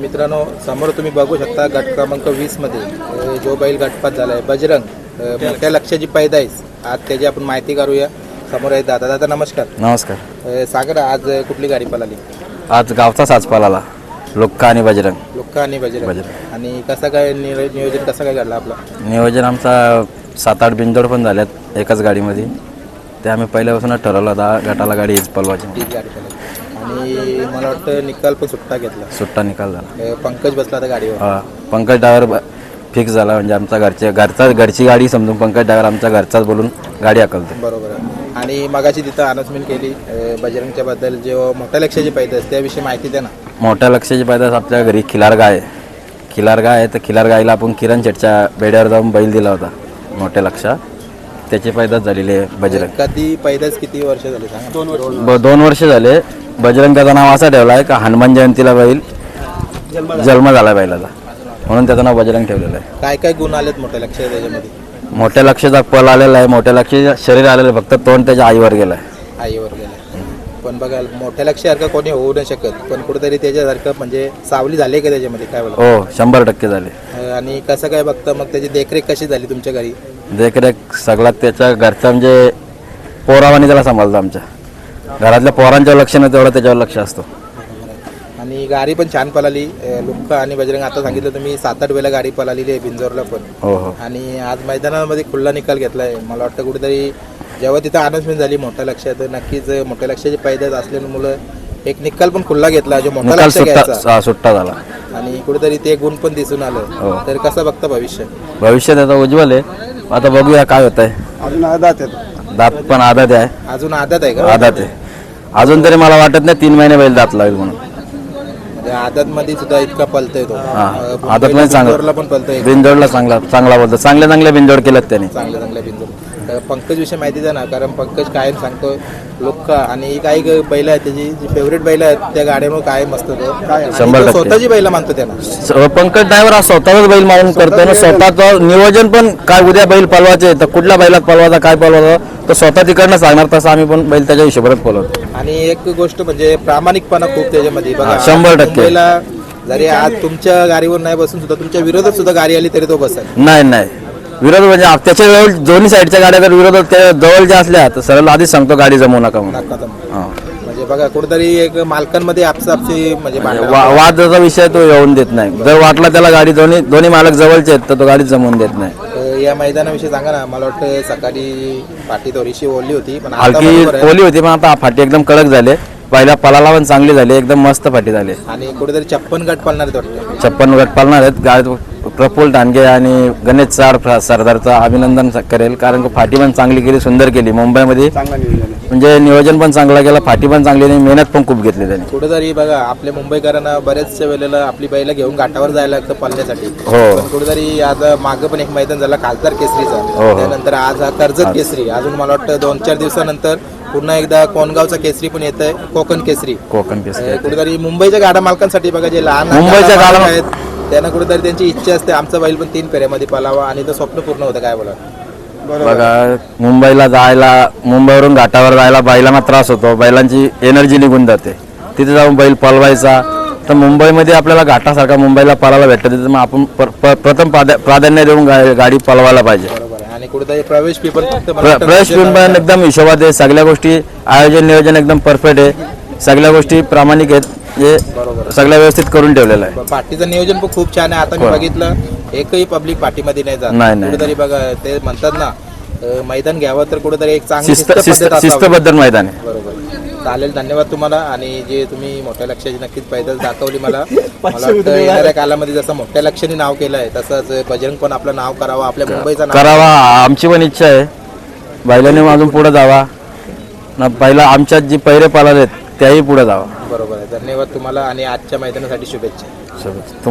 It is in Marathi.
मित्रांनो समोर तुम्ही बघू शकता गट क्रमांक वीसमध्ये अ, जो बैल गटपात झालाय बजरंग. अ, मोठ्या लक्षाची पैदाईस आज त्याची आपण माहिती करूया समोर आहे दादा. दादा नमस्कार. नमस्कार. अ, सागर आज कुठली गाडी पळाली? आज गावचा साज पालाला लोक्का आणि बजरंग. लोक आणि बजरंग. बजरंग. आणि कसं काय नियो- नियोजन कसं काय घडलं आपलं? नियोजन आमचा सात आठ बिंदोड पण झाल्यात एकाच गाडीमध्ये. ते आम्ही पहिल्यापासूनच ठरवलं होता गटाला गाडी हीच पलवायची तीच गाडी पळाली. आणि मला वाटतं निकाल पण सुट्टा घेतला. सुट्टा निकाल झाला. अ, पंकज बसला होता गाडीवर. हा, पंकज ड्रायव्हर फिक्स झाला म्हणजे आमचा घरच्या घरचा घरची गाडी समजून पंकज ड्रायव्हर आमचा घरचाच बोलून गाडी अकलतो बरोबर आहे. आणि मगाशी तिथं अनाउन्समेंट केली अ, बजरंगच्या बद्दल जो मोठ्या लक्षाची पैदास त्याविषयी माहिती द्या ना. मोठ्या लक्षाची पैदास आपल्या घरी खिलार गाय आहे. खिलार गाय आहे तर खिलार गायला आपण किरण शेटच्या बेड्यावर जाऊन बैल दिला होता मोठ्या लक्षा त्याची पैदास झालेली आहे बजरंग. कधी पैदास किती वर्ष झाली सांगा. दोन ब दोन वर्ष झाले. बजरंग त्याचं नाव असं ठेवलं आहे का हनुमान जयंतीला बैल जन्म झाला बैलाचा. म्हणून त्याचं नाव बजरंग ठेवलेलं आहे. काय काय गुण आलेत मोठ्या लक्ष त्याच्यामध्ये मोठ्या लक्षाचा पल आलेला आहे. मोठ्या लक्षाचं शरीर आलेलं आहे. फक्त तोंड त्याच्या आईवर गेलं आहे. आईवर गेला पण बघा मोठ्या लक्षासारखं कोणी होऊ नाही शकत. पण कुठेतरी त्याच्यासारखं म्हणजे सावली झाली का त्याच्यामध्ये? काय बोला हो शंभर टक्के झाले. आणि कसं काय बघतं मग त्याची देखरेख कशी झाली तुमच्या घरी? देखरेख सगळा त्याच्या घरचा म्हणजे पोरावानी त्याला सांभाळतो आमच्या. घरातल्या पोरांच्यावर लक्ष नाही तेवढं त्याच्यावर लक्ष असतो. आणि गाडी पण छान पळाली. लुक्का आणि बजरंग आता सांगितलं तुम्ही सात आठ वेळेला गाडी पळालेली आहे बिंजोरला पण. हो हो. आणि आज मैदानामध्ये खुल्ला निकाल घेतलाय. मला वाटतं कुठेतरी जेव्हा तिथं अनाउन्समेंट झाली मोठ्या लक्षात नक्कीच मोठ्या लक्षाची पैदास असल्यामुळं एक निकाल पण खुल्ला घेतला जो मोठा निकाल लक्ष सुट्टा घ्यायचा. हा, सुट्टा झाला. आणि कुठेतरी ते गुण पण दिसून हो. आलं तर कसं बघतं भविष्य? भविष्य त्याचा उज्ज्वल आहे. आता बघूया काय होत आहे अजून आदात आहे. दात पण आदात आहे. अजून आदात आहे का? आदात आहे. अजून तरी मला वाटत नाही तीन महिने बैल दात लागेल म्हणून. आदात मध्ये सुद्धा इतका पलतोय तो. हा आदात मध्ये चांगला पलतोय. बिंजोडला चांगला चांगला बोलतो चांगल्या चांगल्या बिंजोड केल्यात त्याने. चांगल्या चांगल्या बिंदू तर पंकज विषयी माहिती द्या ना कारण पंकज कायम सांगतो लोक आणि काही बैल आहेत त्याची जी फेवरेट बैल आहेत त्या गाड्यामुळे कायम असतो तो. आणि शंभर टक्के. स्वतःची बैल मानतो त्यांना स- पंकज ड्रायव्हर हा स्वतःच बैल मारून करतो ना स्वतःचं नियोजन पण काय उद्या बैल पलवायचे तर कुठल्या बैलात पलवायचा काय पलवायचा तो स्वतः तिकडनं सांगणार तसं आम्ही पण बैल त्याच्या हिशोबात पलवतो आणि एक गोष्ट म्हणजे प्रामाणिकपणा खूप त्याच्यामध्ये. बघा हा, शंभर टक्के. मुंबईला जरी आज तुमच्या गाडीवर नाही बसून सुद्धा तुमच्या विरोधात सुद्धा गाडी आली तरी तो बसेल. नाही नाही. विरोध म्हणजे आप- त्याच्याजवळ दोन्ही साईडच्या गाड्या जर विरोधात त्या जवळ ज्या असल्या तर सरळ आधीच सांगतो गाडी जमवू नका म्हणून. हा. म्हणजे बघा कुठेतरी एक मालकांमध्ये आपसा आपसी म्हणजे भांडण वा- वादाचा विषय तो येऊन देत नाही. जर वाटला त्याला गाडी दोन्ही दोन्ही मालक जवळचे आहेत तर तो गाडी जमवून देत नाही. अं, या मैदानाविषयी सांगा ना मला वाटतं सकाळी पाठी थोडीशी ओली होती पण आता हलकी बरोबर आहे. ओली होती पण आता फाटी एकदम कडक झाले. पहिल्या पलाला पण चांगली झाली एकदम मस्त फाटी झाली. आणि कुठेतरी छप्पन गट आहेत वाटतं. छप्पन गट पालणार आहेत गाडी प्रफुल्ल डांगे आणि गणेश चार सरदारचं अभिनंदन करेल. कारण की फाटी पण चांगली केली सुंदर केली. मुंबईमध्ये म्हणजे नियोजन पण चांगलं केलं फाटी पण चांगली आणि मेहनत पण खूप घेतली त्यांनी. कुठेतरी बघा आपल्या मुंबईकरांना बऱ्याचशा वेळेला आपली बैला घेऊन घाटावर जायला लागतं पळण्यासाठी. हो. कुठेतरी आता मागं पण एक मैदान झाला खासदार केसरीचा. हो. त्यानंतर आज हा कर्जत केसरी. अजून मला वाटतं दोन चार दिवसानंतर पुन्हा एकदा कोणगावचा केसरी पण येत आहे कोकण केसरी. कोकण केसरी. कुठेतरी मुंबईच्या गाडा मालकांसाठी बघा जे लहान मुंबईच्या गाडा- आहेत त्यांना कुठेतरी त्यांची इच्छा असते आमचा बैल पण तीन फेऱ्यामध्ये पलावा आणि तो स्वप्न पूर्ण होतं काय बोला बघा मुंबईला जायला मुंबईवरून घाटावर जायला बैलांना त्रास होतो बैलांची एनर्जी निघून जाते. तिथे जाऊन बैल पळवायचा. तर मुंबईमध्ये आपल्याला घाटासारखा मुंबईला पळायला भेटतं तिथे मग आपण पर- प्रथम प्राधा- प्राधान्य देऊन गा- गाडी पळवायला पाहिजे. बरोबर आहे. आणि कुठेतरी प्रवेश फी पण फक्त मला प्र- वाटतं प्रवेश दोनशे पण एकदम हिशोबात आहे. सगळ्या गोष्टी आयोजन नियोजन एकदम परफेक्ट आहे. सगळ्या गोष्टी प्रामाणिक आहेत. जे सगळ्या व्यवस्थित करून ठेवलेलं आहे. पार्टीचं नियोजन पण खूप छान आहे. आता मी हो. बघितलं एकही पब्लिक पार्टीमध्ये नाही जात. कुठेतरी बघा ते म्हणतात ना मैदान घ्यावं तर कुठेतरी एक चांगली शिस्त शिस्त शिस्त पद्धत असावी. शिस्तबद्ध मैदान आहे. बरोबर. चालेल धन्यवाद तुम्हाला. आणि जे तुम्ही मोठ्या लक्षाची नक्कीच पैदल दाखवली मला. मला वाटतं येणाऱ्या कालामध्ये जसं मोठ्या लक्षाने नाव केलं आहे तसंच बजरंग पण आपलं नाव करावं आपल्या मुंबईचं करावा आमची पण इच्छा आहे. बैलाने अजून पुढे जावा. ना पहिला आमच्यात जी पैरे आहेत त्याही पुढे जावा. बरोबर. धन्यवाद तुम्हाला आणि आजच्या मैदानासाठी शुभेच्छा. शुभेच्छा.